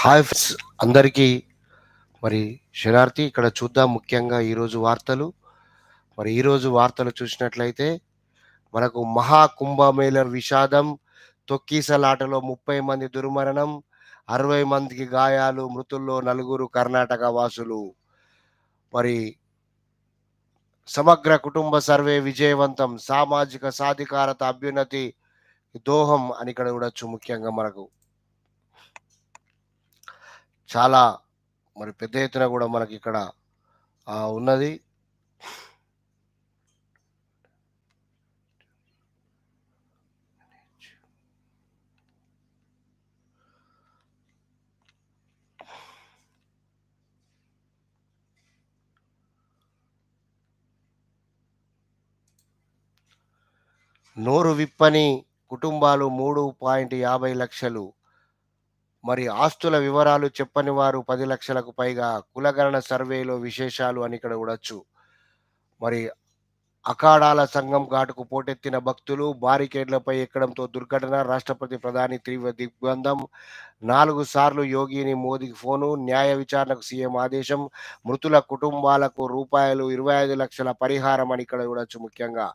Hi friends అందరికీ మరి శనార్థి ఇక్కడ చూద్దాం ముఖ్యంగా ఈరోజు వార్తలు. మరి ఈరోజు వార్తలు చూసినట్లయితే మనకు మహాకుంభమేళ విషాదం తొక్కీసలాటలో ముప్పై మంది దుర్మరణం అరవై మందికి గాయాలు మృతుల్లో నలుగురు కర్ణాటక వాసులు. మరి సమగ్ర కుటుంబ సర్వే విజయవంతం సామాజిక సాధికారత అభ్యున్నతి దోహం అని ఇక్కడ చూడొచ్చు ముఖ్యంగా మనకు. చాలా మరి పెద్ద ఎత్తున కూడా మనకి ఇక్కడ ఉన్నది. నోరు విప్పని కుటుంబాలు మూడు పాయింట్ యాభై లక్షలు. మరి ఆస్తుల వివరాలు చెప్పని వారు పది లక్షలకు పైగా కులగణన సర్వేలో విశేషాలు అని ఇక్కడ చూడొచ్చు. మరి అఖాడాల సంఘం ఘాటుకు పోటెత్తిన భక్తులు బారికేడ్లపై ఎక్కడంతో దుర్ఘటన రాష్ట్రపతి ప్రధాని తీవ్ర దిగ్బంధం నాలుగు సార్లు యోగిని మోదీకి ఫోను న్యాయ విచారణకు సీఎం ఆదేశం మృతుల కుటుంబాలకు రూపాయలు ఇరవై ఐదు లక్షల పరిహారం అని ఇక్కడ చూడొచ్చు ముఖ్యంగా.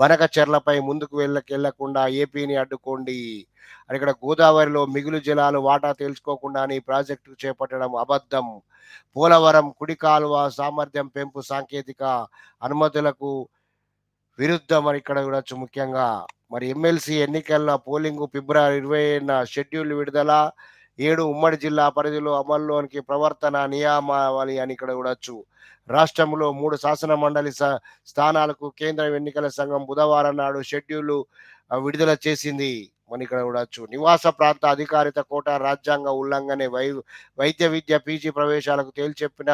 బనక చెర్లపై ముందుకు వెళ్ళకెళ్ళకుండా ఏపీని అడ్డుకోండి. అని ఇక్కడ గోదావరిలో మిగులు జలాలు వాటా తేల్చుకోకుండా ప్రాజెక్టు చేపట్టడం అబద్ధం. పోలవరం కుడి కాలువ సామర్థ్యం పెంపు సాంకేతిక అనుమతులకు విరుద్ధం మరి ఇక్కడ చూడొచ్చు ముఖ్యంగా. మరి ఎమ్మెల్సీ ఎన్నికల్లో పోలింగ్ ఫిబ్రవరి ఇరవై షెడ్యూల్ విడుదల ఏడు ఉమ్మడి జిల్లా పరిధిలో అమల్లోనికి ప్రవర్తన నియామావళి అని ఇక్కడ చూడొచ్చు రాష్ట్రంలో మూడు శాసన మండలి స్థానాలకు కేంద్ర ఎన్నికల సంఘం బుధవారం నాడు షెడ్యూల్ విడుదల చేసింది. మన ఇక్కడ చూడొచ్చు నివాస ప్రాంత అధికారిత కోట రాజ్యాంగ ఉల్లంఘనే వై వైద్య విద్య పీజీ ప్రవేశాలకు తేల్చెప్పిన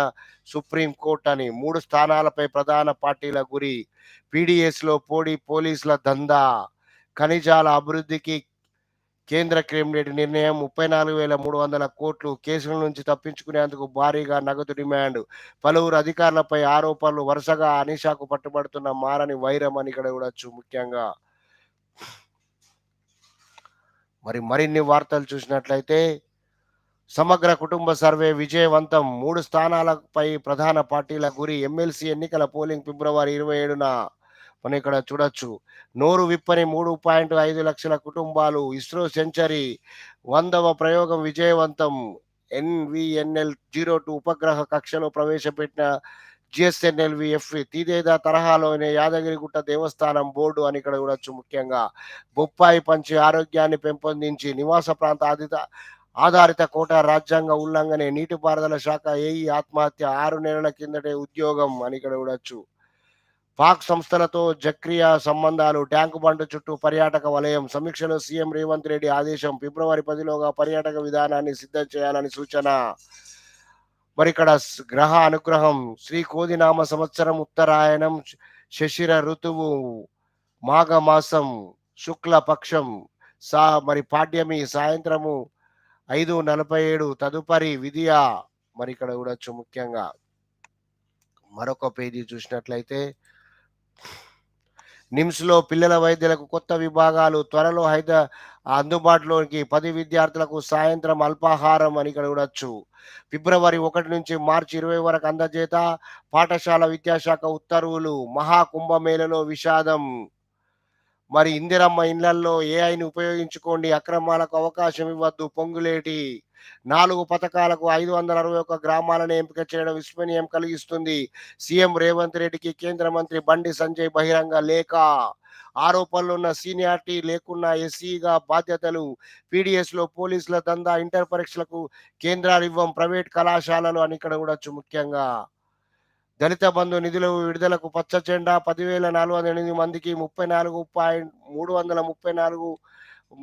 సుప్రీం కోర్టు అని మూడు స్థానాలపై ప్రధాన పార్టీల గురి. పీడిఎస్లో పోడి పోలీసుల దందా. ఖనిజాల అభివృద్ధికి కేంద్ర క్రిమినేట్ నిర్ణయం ముప్పై నాలుగు వేల మూడు వందల కోట్లు కేసుల నుంచి తప్పించుకునేందుకు భారీగా నగదు డిమాండ్. పలువురు అధికారులపై ఆరోపణలు వరుసగా అనిషాకు పట్టుబడుతున్న మారని వైరం అని ఇక్కడ చూడొచ్చు ముఖ్యంగా. మరి మరిన్ని వార్తలు చూసినట్లయితే సమగ్ర కుటుంబ సర్వే విజయవంతం. మూడు స్థానాలపై ప్రధాన పార్టీల గురి ఎమ్మెల్సీ ఎన్నికల పోలింగ్ ఫిబ్రవరి ఇరవై ఏడున మనం ఇక్కడ చూడొచ్చు. నోరు విప్పని మూడు పాయింట్ ఐదు లక్షల కుటుంబాలు. ఇస్రో సెంచరీ వందవ ప్రయోగం విజయవంతం. ఎన్విఎన్ఎల్ జీరో టూ ఉపగ్రహ కక్షలో ప్రవేశపెట్టిన జిఎస్ఎన్ఎల్వి ఎఫ్ తీదేదా తరహాలోనే యాదగిరిగుట్ట దేవస్థానం బోర్డు అని ఇక్కడ చూడొచ్చు ముఖ్యంగా. బొప్పాయి పంచి ఆరోగ్యాన్ని పెంపొందించి నివాస ప్రాంత ఆదిత ఆధారిత కోట రాజ్యాంగ ఉల్లంఘనే నీటిపారుదల శాఖ ఏఈ ఆత్మహత్య ఆరు నెలల కిందటే ఉద్యోగం అని ఇక్కడ చూడొచ్చు. పాక్ సంస్థలతో జక్రియా సంబంధాలు ట్యాంకు బండ్ చుట్టూ పర్యాటక వలయం సమీక్షలో సీఎం రేవంత్ రెడ్డి ఆదేశం ఫిబ్రవరి పదిలోగా పర్యాటక విధానాన్ని సిద్ధం చేయాలని సూచన. మరి ఇక్కడ గ్రహ అనుగ్రహం శ్రీ కోదినామ సంవత్సరం ఉత్తరాయణం శశిర ఋతువు మాఘ మాసం శుక్ల పక్షం సా మరి పాడ్యమి సాయంత్రము ఐదు నలభై ఏడు తదుపరి విధియ మరి ఇక్కడ చూడొచ్చు ముఖ్యంగా. మరొక పేజీ చూసినట్లయితే నిమ్స్లో పిల్లల వైద్యులకు కొత్త విభాగాలు త్వరలో హైద అందుబాటులోకి పది విద్యార్థులకు సాయంత్రం అల్పాహారం అని ఇక్కడ చూడొచ్చు. ఫిబ్రవరి ఒకటి నుంచి మార్చి ఇరవై వరకు అందజేత పాఠశాల విద్యాశాఖ ఉత్తర్వులు మహాకుంభమేళలో విషాదం. మరి ఇందిరమ్మ ఇళ్ళల్లో ఏఐని ఉపయోగించుకోండి. అక్రమాలకు అవకాశం ఇవ్వద్దు. పొంగులేటి. నాలుగు పథకాలకు ఐదు వందల అరవై ఒక్క గ్రామాలను ఎంపిక చేయడం విస్మరణీయం కలిగిస్తుంది. సీఎం రేవంత్ రెడ్డికి కేంద్ర మంత్రి బండి సంజయ్ బహిరంగ లేఖ. ఆరోపణలు ఉన్న సీనియారిటీ లేకున్నా ఎస్సీగా బాధ్యతలు పీడిఎస్లో పోలీసుల దందా ఇంటర్ పరీక్షలకు కేంద్రాలు ఇవ్వం. ప్రైవేట్ కళాశాలలు అని ఇక్కడ చూడొచ్చు ముఖ్యంగా. దళిత బంధు నిధుల విడుదలకు పచ్చ జెండా పదివేల నాలుగు వందల ఎనిమిది మందికి ముప్పై నాలుగు పాయింట్ మూడు వందల ముప్పై నాలుగు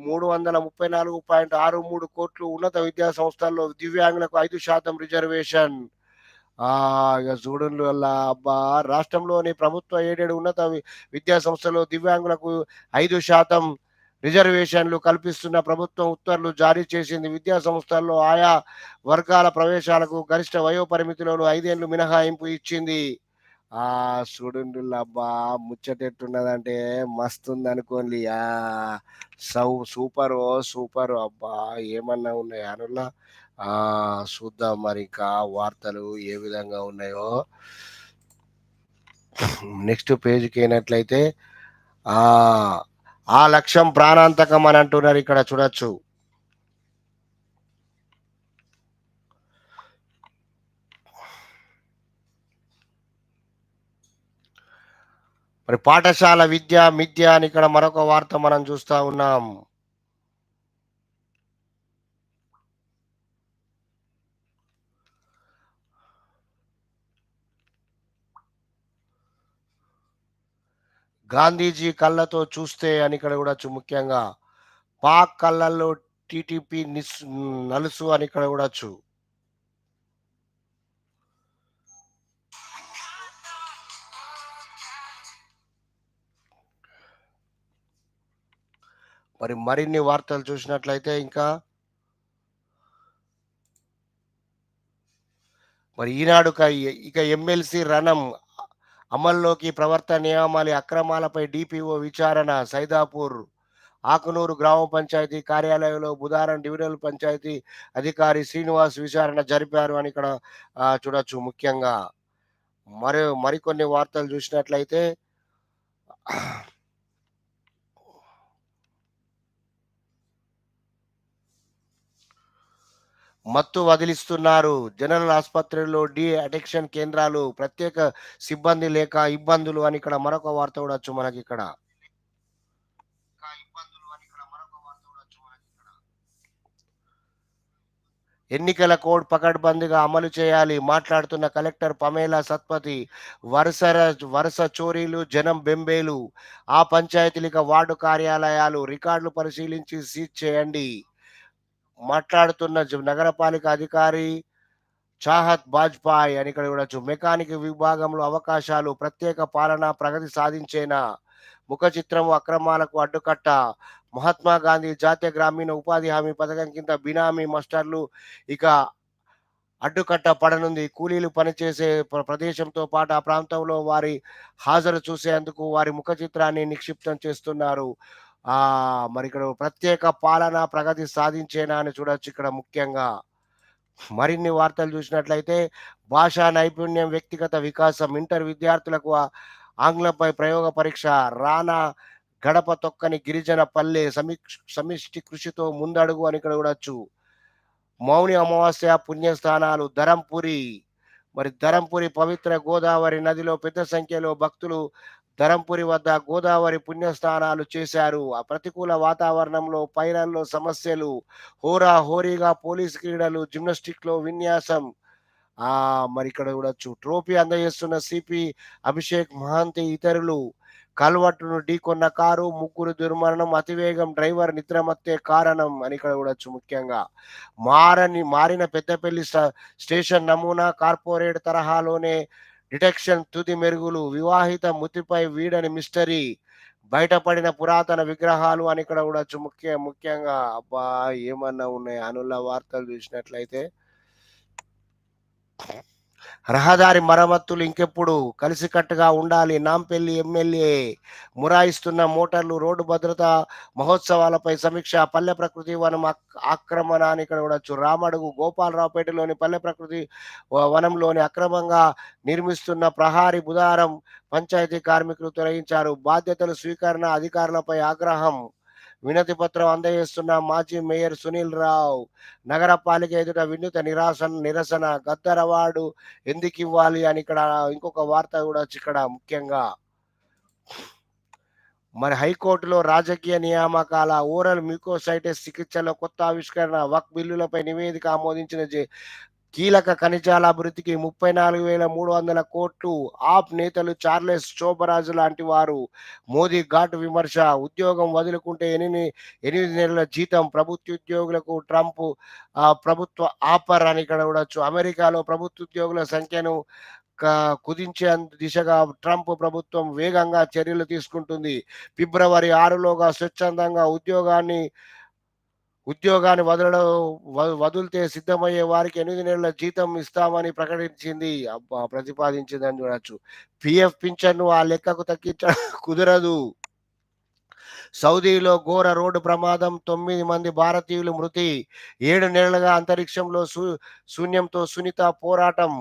మూడు వందల ముప్పై నాలుగు పాయింట్ ఆరు మూడు కోట్లు ఉన్నత విద్యా సంస్థల్లో దివ్యాంగులకు ఐదు శాతం రిజర్వేషన్. ఇక చూడండి వల్ల అబ్బా రాష్ట్రంలోని ప్రభుత్వ ఏడేడు ఉన్నత విద్యా సంస్థలో దివ్యాంగులకు ఐదు శాతం రిజర్వేషన్లు కల్పిస్తున్న ప్రభుత్వం ఉత్తర్వులు జారీ చేసింది విద్యా సంస్థల్లో ఆయా వర్గాల ప్రవేశాలకు గరిష్ట వయోపరిమితిలోను ఐదేళ్ళు మినహాయింపు ఇచ్చింది ఆ చూడండి అబ్బా ముచ్చటెట్టున్నదంటే మస్తు ఉంది అనుకోండి ఆ సౌ సూపర్ సూపర్ అబ్బా ఏమన్నా ఉన్నాయి అనులా ఆ! చూద్దాం మరి ఇంకా వార్తలు ఏ విధంగా ఉన్నాయో. నెక్స్ట్ పేజ్కి అయినట్లయితే ఆ ఆ లక్ష్యం ప్రాణాంతకం అని అంటున్నారు ఇక్కడ చూడొచ్చు. మరి పాఠశాల విద్య, మిథ్య అని ఇక్కడ మరొక వార్త మనం చూస్తా ఉన్నాం. గాంధీజీ కళ్ళతో చూస్తే అని ఇక్కడ కూడా ముఖ్యంగా పాక్ కళ్ళల్లో టీటీపీ నిస్ నలుసు అని ఇక్కడ చూడొచ్చు. మరి మరిన్ని వార్తలు చూసినట్లయితే ఇంకా మరి ఈనాడు ఇక ఎమ్మెల్సీ రణం అమల్లోకి ప్రవర్తన నియామాలి అక్రమాలపై డిపిఓ విచారణ సైదాపూర్ ఆకునూరు గ్రామ పంచాయతీ కార్యాలయంలో బుధవారం డివిజనల్ పంచాయతీ అధికారి శ్రీనివాస్ విచారణ జరిపారు అని ఇక్కడ చూడొచ్చు ముఖ్యంగా. మరి మరికొన్ని వార్తలు చూసినట్లయితే మత్తు వదిలిస్తున్నారు. జనరల్ ఆసుపత్రుల్లో డి అడిక్షన్ కేంద్రాలు ప్రత్యేక సిబ్బంది లేక ఇబ్బందులు అని ఇక్కడ మరొక వార్త చూడొచ్చు మనకి ఇక్కడ. ఎన్నికల కోడ్ పకడ్బందీగా అమలు చేయాలి మాట్లాడుతున్న కలెక్టర్ పమేలా సత్పతి వరుస వరుస చోరీలు జనం బెంబేలు ఆ పంచాయతీలిక వార్డు కార్యాలయాలు రికార్డులు పరిశీలించి సీజ్ చేయండి. మాట్లాడుతున్న జ- నగరపాలిక అధికారి చాహత్ బాజ్పాయ్ అని ఇక్కడ చూడొచ్చు మెకానిక్ విభాగంలో అవకాశాలు ప్రత్యేక పాలన ప్రగతి సాధించేనా ముఖ చిత్రము అక్రమాలకు అడ్డుకట్ట. మహాత్మా గాంధీ జాతీయ గ్రామీణ ఉపాధి హామీ పథకం కింద బినామీ మాస్టర్లు ఇక అడ్డుకట్ట పడనుంది కూలీలు పనిచేసే ప్ర- ప్రదేశంతో పాటు ఆ ప్రాంతంలో వారి హాజరు చూసేందుకు వారి ముఖ చిత్రాన్ని నిక్షిప్తం చేస్తున్నారు. ఆ మరి ఇక్కడ ప్రత్యేక పాలన ప్రగతి సాధించేనా అని చూడొచ్చు ఇక్కడ ముఖ్యంగా. మరిన్ని వార్తలు చూసినట్లయితే భాషా నైపుణ్యం వ్యక్తిగత వికాసం ఇంటర్ విద్యార్థులకు ఆంగ్లంపై ప్రయోగ పరీక్ష రానా గడప తొక్కని గిరిజన పల్లె సమీక్ష సమిష్టి కృషితో ముందడుగు అని ఇక్కడ చూడొచ్చు. మౌని అమావాస్య పుణ్యస్థానాలు ధరంపురి. మరి ధరంపురి పవిత్ర గోదావరి నదిలో పెద్ద సంఖ్యలో భక్తులు ధరంపురి వద్ద గోదావరి పుణ్యస్నానాలు చేశారు. ఆ ప్రతికూల వాతావరణంలో పైరల్లో సమస్యలు. హోరా హోరీగా పోలీస్ క్రీడలు జిమ్నాస్టిక్లో విన్యాసం. ఆ మరి ఇక్కడ చూడొచ్చు. ట్రోఫీ అందజేస్తున్న సిపి అభిషేక్ మహాంతి ఇతరులు. కల్వట్టును ఢీకొన్న కారు ముగ్గురు దుర్మరణం అతివేగం డ్రైవర్ నిద్రమత్తే కారణం అని ఇక్కడ చూడొచ్చు ముఖ్యంగా. మారని మారిన పెద్దపల్లి స్టేషన్ నమూనా కార్పొరేట్ తరహాలోనే డిటెక్షన్ తుది మెరుగులు వివాహిత మృతిపై వీడని మిస్టరీ బయటపడిన పురాతన విగ్రహాలు అని ఇక్కడ కూడా ముఖ్య ముఖ్యంగా అబ్బా ఏమన్నా ఉన్నాయి? అనుల వార్తలు చూసినట్లయితే రహదారి మరమ్మతులు ఇంకెప్పుడు కలిసికట్టుగా ఉండాలి. నాంపల్లి ఎమ్మెల్యే మురాయిస్తున్న మోటార్లు రోడ్డు భద్రత మహోత్సవాలపై సమీక్ష పల్లె ప్రకృతి వనం ఆక్రమణ అని ఇక్కడ చూడొచ్చు రామడుగు గోపాలరావుపేటలోని పల్లె ప్రకృతి వనంలోని అక్రమంగా నిర్మిస్తున్న ప్రహారీ బుధవారం పంచాయతీ కార్మికులు తొలగించారు. బాధ్యతలు స్వీకరణ అధికారులపై ఆగ్రహం వినతి పత్రం అందజేస్తున్న మాజీ మేయర్ సునీల్ రావు. నగరపాలిక ఎదుట వినూత నిరాసన నిరసన గద్దరవాడు ఎందుకు ఇవ్వాలి అని ఇక్కడ ఇంకొక వార్త కూడా వచ్చి ఇక్కడ ముఖ్యంగా. మరి హైకోర్టులో రాజకీయ నియామకాల ఓరల్ మ్యూకోసైటిస్ చికిత్సలో కొత్త ఆవిష్కరణ వక్ బిల్లులపై నివేదిక ఆమోదించిన జే- కీలక ఖనిజాల అభివృద్ధికి ముప్పై నాలుగు వేల మూడు వందల కోట్లు ఆప్ నేతలు చార్లెస్ చోబరాజు లాంటి వారు. మోదీ ఘాటు విమర్శ ఉద్యోగం వదులుకుంటే ఎనిమిది ఎనిమిది నెలల జీతం ప్రభుత్వ ఉద్యోగులకు ట్రంప్ ప్రభుత్వ ఆఫర్ అని ఇక్కడ చూడొచ్చు. అమెరికాలో ప్రభుత్వ ఉద్యోగుల సంఖ్యను కుదించే దిశగా ట్రంప్ ప్రభుత్వం వేగంగా చర్యలు తీసుకుంటుంది. ఫిబ్రవరి ఆరులోగా స్వచ్ఛందంగా ఉద్యోగాన్ని ఉద్యోగాన్ని వదలడం వ- వదిలితే సిద్ధమయ్యే వారికి ఎనిమిది నెలల జీతం ఇస్తామని ప్రకటించింది. అబ్బా! ప్రతిపాదించిందని చూడొచ్చు. పిఎఫ్ పింఛన్ను ఆ లెక్కకు తగ్గించడం కుదరదు. సౌదీలో ఘోర రోడ్డు ప్రమాదం తొమ్మిది మంది భారతీయులు మృతి ఏడు నెలలుగా అంతరిక్షంలో శూన్యంతో సునీత పోరాటం.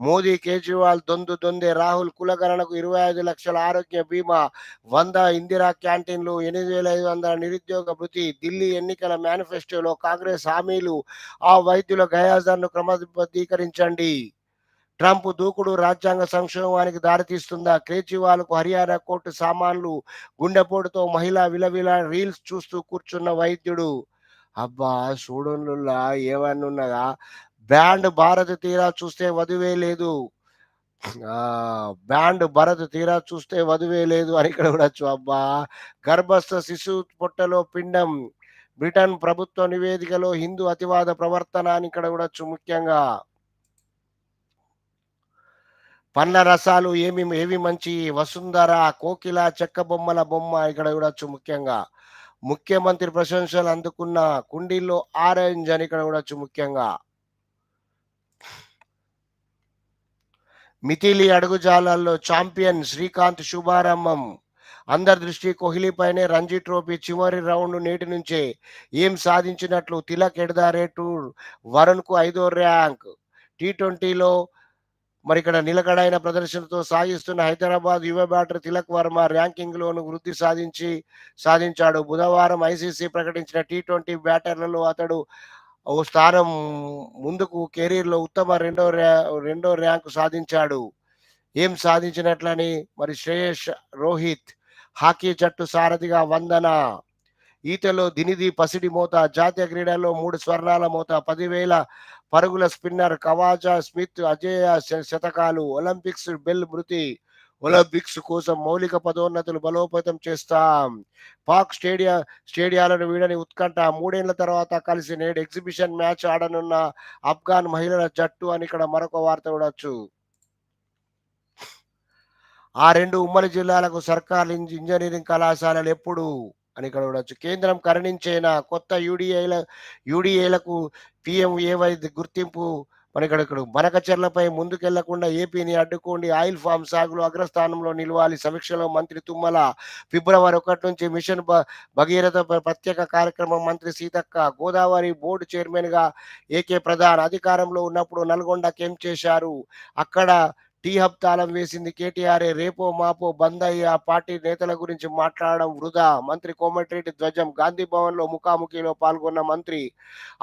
మోదీ కేజ్రీవాల్ దొందు దొందే రాహుల్ కులగణనకు ఇరవై ఐదు లక్షల ఆరోగ్య బీమా వంద ఇందిరా క్యాంటీన్లు ఎనిమిది వేల ఐదు వందల నిరుద్యోగ భృతి ఢిల్లీ ఎన్నికల మేనిఫెస్టోలో కాంగ్రెస్ హామీలు. ఆ వైద్యుల గయాజాన్ని క్రమబద్ధీకరించండి. ట్రంప్ దూకుడు రాజ్యాంగ సంక్షోభానికి దారితీస్తుందా? కేజ్రీవాల్కు హర్యానా కోర్టు సామాన్లు గుండెపోటుతో మహిళ విలవిల రీల్స్ చూస్తూ కూర్చున్న వైద్యుడు. అబ్బా చూడనులా ఏమన్నున్నదా? బ్యాండ్ భారత్ తీరా చూస్తే వధువే లేదు. బ్యాండ్ భరత్ తీరా చూస్తే వధువే లేదు అని ఇక్కడ చూడొచ్చు అబ్బా గర్భస్థ శిశువు పొట్టలో పిండం. బ్రిటన్ ప్రభుత్వ నివేదికలో హిందూ అతివాద ప్రవర్తన అని ఇక్కడ చూడొచ్చు ముఖ్యంగా పండ్ల రసాలు ఏమి ఏవి మంచి? వసుంధర కోకిల చెక్క బొమ్మల బొమ్మ ఇక్కడ చూడొచ్చు ముఖ్యంగా. ముఖ్యమంత్రి ప్రశంసలు అందుకున్న కుండీల్లో ఆరెంజ్ అని ఇక్కడ చూడొచ్చు ముఖ్యంగా. మిథిలి అడుగుజాలల్లో ఛాంపియన్ శ్రీకాంత్ శుభారంభం. అందరి దృష్టి కోహ్లీపైనే రంజీ ట్రోఫీ చివరి రౌండ్ నేటి నుంచే ఏం సాధించినట్లు తిలక్ ఎడదారే టూర్ వరుణ్కు ఐదో ర్యాంక్. టీ ట్వంటీలో మరి ఇక్కడ నిలకడైన ప్రదర్శనతో సాగిస్తున్న హైదరాబాద్ యువ బ్యాటర్ తిలక్ వర్మ ర్యాంకింగ్ లోను వృద్ధి సాధించి సాధించాడు. బుధవారం ఐసీసీ ప్రకటించిన టీ ట్వంటీ బ్యాటర్లలో అతడు ఓ స్థానం ముందుకు కెరీర్లో ఉత్తమ రెండో ర్యా రెండో ర్యాంకు సాధించాడు. ఏం సాధించినట్లని? మరి శ్రేయస్ రోహిత్ హాకీ జట్టు సారథిగా వందన. ఈతలో దినిది పసిడి మోత జాతీయ క్రీడల్లో మూడు స్వర్ణాల మోత పదివేల పరుగుల స్పిన్నర్ కవాజా స్మిత్ అజేయ శ- శతకాలు ఒలింపిక్స్ బెల్ మృతి ఒలింపిక్స్ కోసం మౌలిక పదోన్నతులు బలోపేతం చేస్తాం. పాక్ స్టేడియా స్టేడియాలను వీడని ఉత్కంఠ. మూడేళ్ళ తర్వాత కలిసి నేడు ఎగ్జిబిషన్ మ్యాచ్ ఆడనున్న ఆఫ్ఘాన్ మహిళల జట్టు అని ఇక్కడ మరొక వార్త చూడొచ్చు ఆ రెండు ఉమ్మడి జిల్లాలకు సర్కార్ ఇంజనీరింగ్ కళాశాలలు ఎప్పుడు అని ఇక్కడ చూడొచ్చు కేంద్రం కరుణించేన? కొత్త యూడిఐల యూడిఏలకు పిఎంఏవై గుర్తింపు మరి ఇక్కడ ఇక్కడ ముందుకెళ్ళకుండా ఏపీని అడ్డుకోండి. ఆయిల్ ఫామ్ సాగులో అగ్రస్థానంలో నిలవాలి. సమీక్షలో మంత్రి తుమ్మల ఫిబ్రవరి ఒకటి నుంచి మిషన్ భ- భగీరథ ప్రత్యేక కార్యక్రమం మంత్రి సీతక్క గోదావరి బోర్డు చైర్మన్గా ఏకే ప్రధాన్ అధికారంలో ఉన్నప్పుడు నల్గొండకేం చేశారు. అక్కడ టీ హబ్ తాళం వేసింది కేటీఆర్ రేపో మాపో బంద్ అయ్యి ఆ పార్టీ నేతల గురించి మాట్లాడడం వృధా. మంత్రి కోమటిరెడ్డి ధ్వజం గాంధీ భవన్లో ముఖాముఖిలో పాల్గొన్న మంత్రి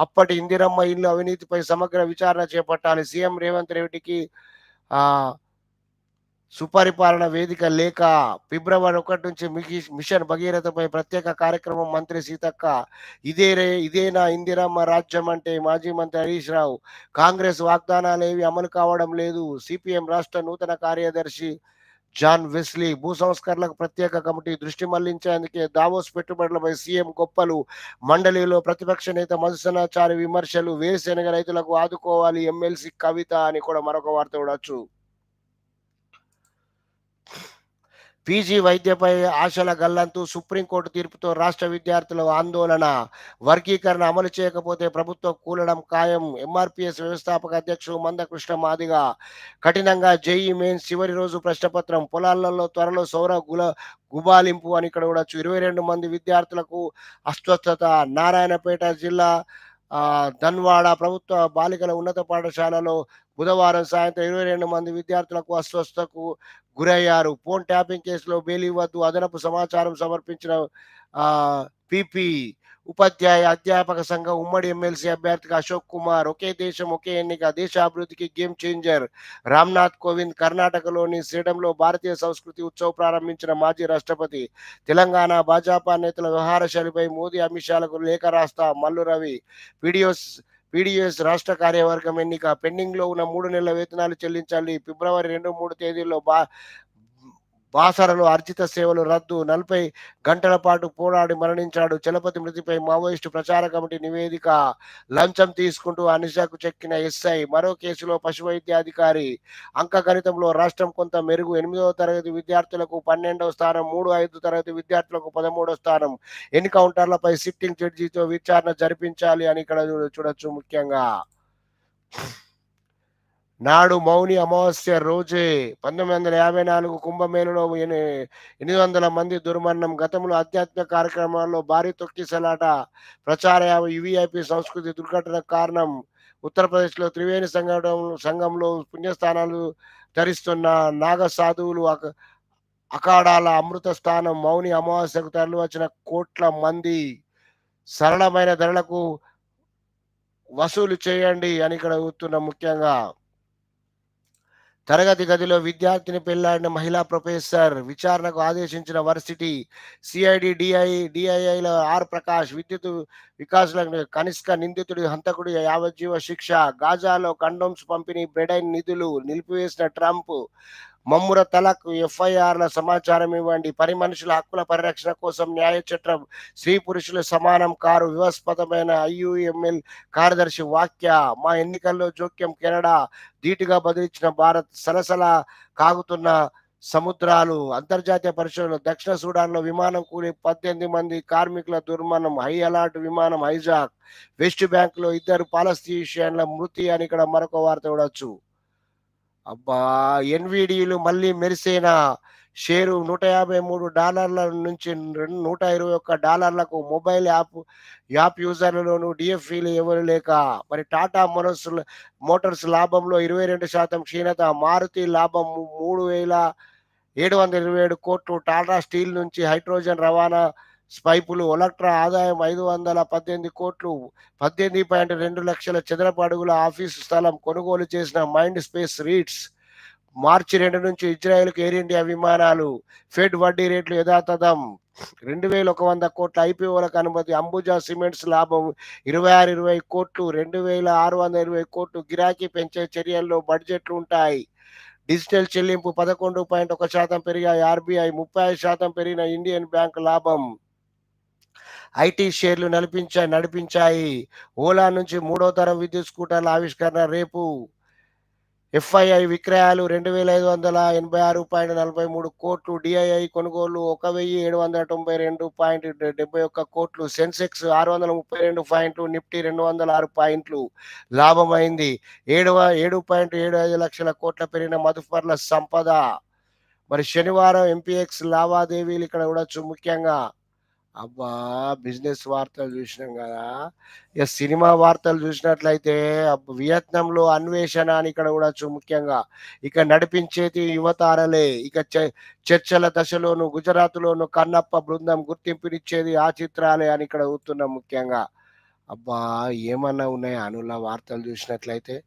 అప్పటి ఇందిరమ్మ ఇల్లు అవినీతిపై సమగ్ర విచారణ చేపట్టాలి. సీఎం రేవంత్ రెడ్డికి ఆ సుపరిపాలన వేదిక లేక ఫిబ్రవరి ఒకటి నుంచి మిషన్ భగీరథపై ప్రత్యేక కార్యక్రమం మంత్రి సీతక్క ఇదే ఇదేనా ఇందిరమ్మ రాజ్యం అంటే మాజీ మంత్రి హరీష్ రావు. కాంగ్రెస్ వాగ్దానాలు ఏవి అమలు కావడం లేదు. సిపిఎం రాష్ట్ర నూతన కార్యదర్శి జాన్ వెస్లీ భూ సంస్కరణలకు ప్రత్యేక కమిటీ దృష్టి మళ్ళించేందుకే దావోస్ పెట్టుబడులపై సీఎం గొప్పలు మండలిలో ప్రతిపక్ష నేత మధుసనాచారి విమర్శలు వేరుశెనగ రైతులకు ఆదుకోవాలి ఎమ్మెల్సీ కవిత అని కూడా మరొక వార్త చూడొచ్చు. పీజీ వైద్యపై ఆశల గల్లంతు సుప్రీంకోర్టు తీర్పుతో రాష్ట్ర విద్యార్థుల ఆందోళన వర్గీకరణ అమలు చేయకపోతే ప్రభుత్వం కూలడం ఖాయం. ఎంఆర్పిఎస్ వ్యవస్థాపక అధ్యక్షుడు మందకృష్ణ మాదిగా. కఠినంగా జేఈ మెయిన్స్ చివరి రోజు ప్రశ్నపత్రం. పొలాలలో త్వరలో సౌర గుల గుబాలింపు అని ఇక్కడ కూడా ఇరవై రెండు మంది విద్యార్థులకు అస్వస్థత. నారాయణపేట జిల్లా ధన్వాడ ప్రభుత్వ బాలికల ఉన్నత పాఠశాలలో బుధవారం సాయంత్రం ఇరవై రెండు మంది విద్యార్థులకు అస్వస్థకు గురయ్యారు. ఫోన్ ట్యాపింగ్ కేసులో బెయిలీ వద్దు అదనపు సమాచారం సమర్పించిన పీపీ పిపి ఉపాధ్యాయ అధ్యాపక సంఘం ఉమ్మడి ఎమ్మెల్సీ అభ్యర్థిగా అశోక్ కుమార్. ఒకే దేశం ఒకే ఎన్నిక దేశ అభివృద్ధికి గేమ్ చేంజర్. రామ్నాథ్ కోవింద్ కర్ణాటకలోని శ్రీడంలో భారతీయ సంస్కృతి ఉత్సవ్ ప్రారంభించిన మాజీ రాష్ట్రపతి. తెలంగాణ భాజపా నేతల వ్యవహార శైలిపై మోదీ అమిత్ షాలకు లేఖ రాస్తా మల్లు రవి. పీడియోస్ పీడిఎస్ రాష్ట్ర కార్యవర్గం ఎన్నిక పెండింగ్లో ఉన్న మూడు నెలల వేతనాలు చెల్లించాలి. ఫిబ్రవరి రెండు మూడు తేదీల్లో బా బాసరలో అర్జిత సేవలు రద్దు. నలభై గంటల పాటు పోరాడి మరణించాడు. చలపతి మృతిపై మావోయిస్టు ప్రచార కమిటీ నివేదిక లంచం తీసుకుంటూ అనిషాకు చెక్కిన ఎస్ఐ. మరో కేసులో పశు వైద్యాధికారి అంక గణితంలో రాష్ట్రం కొంత మెరుగు. ఎనిమిదవ తరగతి విద్యార్థులకు పన్నెండవ స్థానం. మూడు ఐదు తరగతి విద్యార్థులకు పదమూడవ స్థానం. ఎన్కౌంటర్లపై సిట్టింగ్ జడ్జితో విచారణ జరిపించాలి అని ఇక్కడ చూడ- చూడొచ్చు ముఖ్యంగా. నాడు మౌని అమావాస్య రోజే 1954 కుంభమేళలో ఎనిమిది వందల మంది దుర్మరణం. గతంలో ఆధ్యాత్మిక కార్యక్రమాల్లో భారీ తొక్కిసలాట, ప్రచార వీవీఐపీ సంస్కృతి దుర్ఘటన కారణం. ఉత్తరప్రదేశ్‌లో త్రివేణి సంగడం సంఘంలో పుణ్యస్థానాలు ధరిస్తున్న నాగ సాధువులు అక అఖాడాల అమృత స్థానం. మౌని అమావాస్యకు తరలివచ్చిన కోట్ల మంది. సరళమైన ధరలకు వసూలు చేయండి అని ఇక్కడ చెబుతున్నాం ముఖ్యంగా. తరగతి గదిలో విద్యార్థిని పెళ్ళాడిన మహిళా ప్రొఫెసర్ విచారణకు ఆదేశించిన వర్సిటీ. సిఐడి డిఐ డిఐఐల ఆర్ ప్రకాష్, విద్యుత్ వికాసులకు కనిష్క నిందితుడి హంతకుడి యావజ్జీవ శిక్ష. గాజాలో కండోమ్స్ పంపిణీ బ్రెడైన్ నిధులు నిలిపివేసిన ట్రంప్. మమ్ముర ఎఫ్ఐఆర్ ఎఫ్ఐఆర్‌ల సమాచారం ఇవ్వండి. పని మనుషుల హక్కుల పరిరక్షణ కోసం న్యాయ చట్టం స్త్రీ పురుషుల సమానం కారు వివాస్పదమైన ఐయుఎంఎల్ కార్యదర్శి వాక్య. మా ఎన్నికల్లో జోక్యం కెనడా ధీటుగా బదిలించిన భారత్. సలసల కాగుతున్న సముద్రాలు. అంతర్జాతీయ పరిశోధనలు దక్షిణ సూడాన్‌లో విమానం కూలి 18 మంది కార్మికుల దుర్మరణం. హై అలర్ట్ విమానం హైజాక్. వెస్ట్ బ్యాంక్‌లో ఇద్దరు పాలస్తీనియన్ల మృతి అని ఇక్కడ మరొక వార్త చూడొచ్చు. అబ్బా! ఎన్‌విడిలు మళ్ళీ మెరిసేనా? షేరు $153 నుంచి నూట ఇరవై ఒక్క డాలర్లకు మొబైల్ యాప్ యాప్ యూజర్లలోనూ డిఎఫ్ఈలు ఎవరు లేక. మరి టాటా మోటార్స్ మోటార్స్ లాభంలో 22% క్షీణత. మారుతి లాభం 3727 కోట్లు. టాటా స్టీల్ నుంచి హైడ్రోజన్ రవాణా స్పైపులు ఒలక్ట్రా ఆదాయం 518 కోట్లు. 18.2 లక్షల చదరపు అడుగుల ఆఫీసు స్థలం కొనుగోలు చేసిన మైండ్ స్పేస్ రీట్స్. మార్చి రెండు నుంచి ఇజ్రాయెల్‌కు ఎయిర్ ఇండియా విమానాలు. ఫెడ్ వడ్డీ రేట్లు యథాతథం. 2100 కోట్ల ఐపీఓలకు అనుమతి. అంబుజా సిమెంట్స్ లాభం 26, 20 కోట్లు. 2620 కోట్లు. గిరాకీ పెంచే చర్యల్లో బడ్జెట్లు ఉంటాయి. డిజిటల్ చెల్లింపు 11.1% పెరిగాయి. ఆర్బీఐ 35% పెరిగిన ఇండియన్ బ్యాంక్ లాభం. ఐటీ షేర్లు నడిపించాయి నడిపించాయి. ఓలా నుంచి మూడో తరం విద్యుత్ స్కూటర్ల ఆవిష్కరణ రేపు. ఎఫ్ఐఐ విక్రయాలు రెండు వేల ఐదు వందల ఎనభై ఆరు పాయింట్ నలభై మూడు కోట్లు. డిఐఐ కొనుగోలు ఒక వెయ్యి ఏడు వందల తొంభై రెండు పాయింట్ డెబ్బై ఒక్క కోట్లు. సెన్సెక్స్ ఆరు వందల ముప్పై రెండు పాయింట్లు నిఫ్టీ రెండు వందల ఆరు పాయింట్లు లాభమైంది. ఏడు ఏడు పాయింట్ ఏడు ఐదు లక్షల కోట్ల పెరిగిన మధుపర్ల సంపద. మరి శనివారం ఎంపీఎక్స్ లావాదేవీలు ఇక్కడ చూడొచ్చు ముఖ్యంగా. అబ్బా! బిజినెస్ వార్తలు చూసినాం కదా ఇక సినిమా వార్తలు చూసినట్లయితే అబ్ వియత్నాంలో అన్వేషణ అని ఇక్కడ కూడా ముఖ్యంగా. ఇక నడిపించేది యువతారలే. ఇక చ చర్చల దశలోను గుజరాత్‌లోను కన్నప్ప బృందం గుర్తింపునిచ్చేది ఆ చిత్రాలే అని ఇక్కడ చూస్తున్నాం ముఖ్యంగా. అబ్బా! ఏమన్నా ఉన్నాయా అనుల వార్తలు చూసినట్లయితే?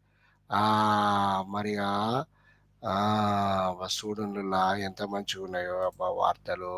ఆ మరిగా ఆ ఆహ్, అబ్బా! చూడుండ్రులా ఎంత అబ్బా వార్తలు.